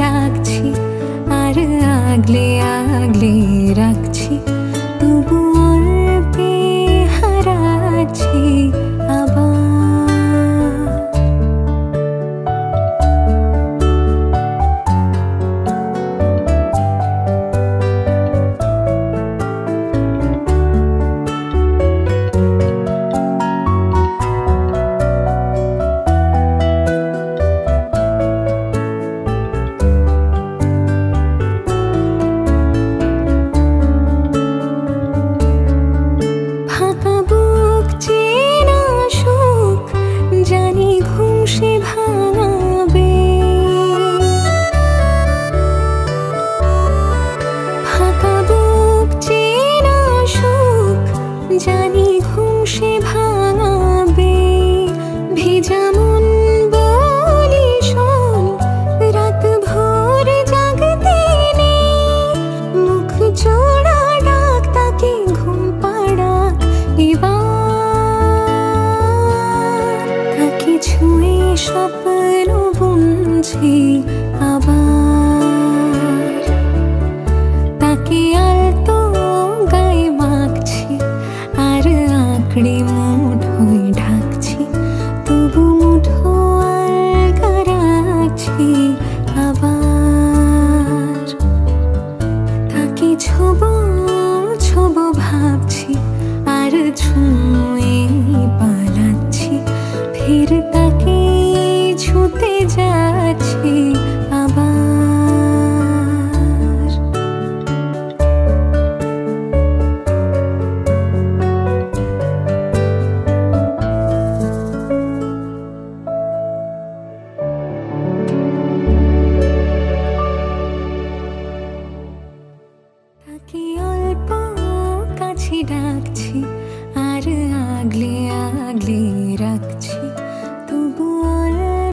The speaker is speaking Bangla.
ডাকছি আর আগলে আগলে রাখছি। জানি ঘুম সে ভাঙাবে। ভেজা মন বলি মুখ তাকে তাকে ছুঁয়ে স্বপ্ন বুনছি আবার আঁকড়ে মুঠোয় ঢাকছি তবু মুঠো আর রাখছি আবার। তাকে ছোব ছোব ভাবছি আর ছুঁ ডাকছি।